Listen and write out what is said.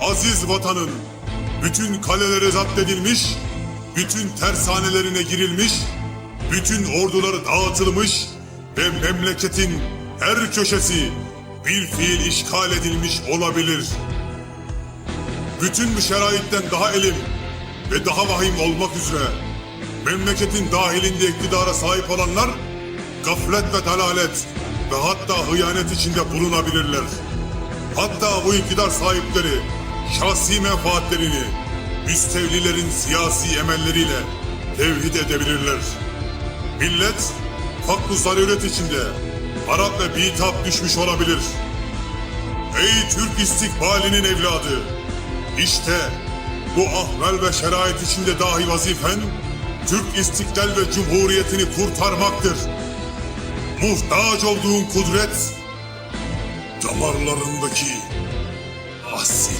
aziz vatanın bütün kaleleri zapt edilmiş, bütün tersanelerine girilmiş, bütün orduları dağıtılmış ve memleketin her köşesi bir fiil işgal edilmiş olabilir. Bütün bu şeraitten daha elim ve daha vahim olmak üzere memleketin dahilinde iktidara sahip olanlar gaflet ve dalalet ve hatta hıyanet içinde bulunabilirler. Hatta bu iktidar sahipleri şahsi menfaatlerini müstevlilerin siyasi emelleriyle tevhid edebilirler. Millet haklı zaruret içinde harap ve bitap düşmüş olabilir. Ey Türk istikbalinin evladı! İşte bu ahval ve şerait içinde dahi vazifen Türk istiklal ve cumhuriyetini kurtarmaktır. Muhtaç olduğun kudret damarlarındaki asil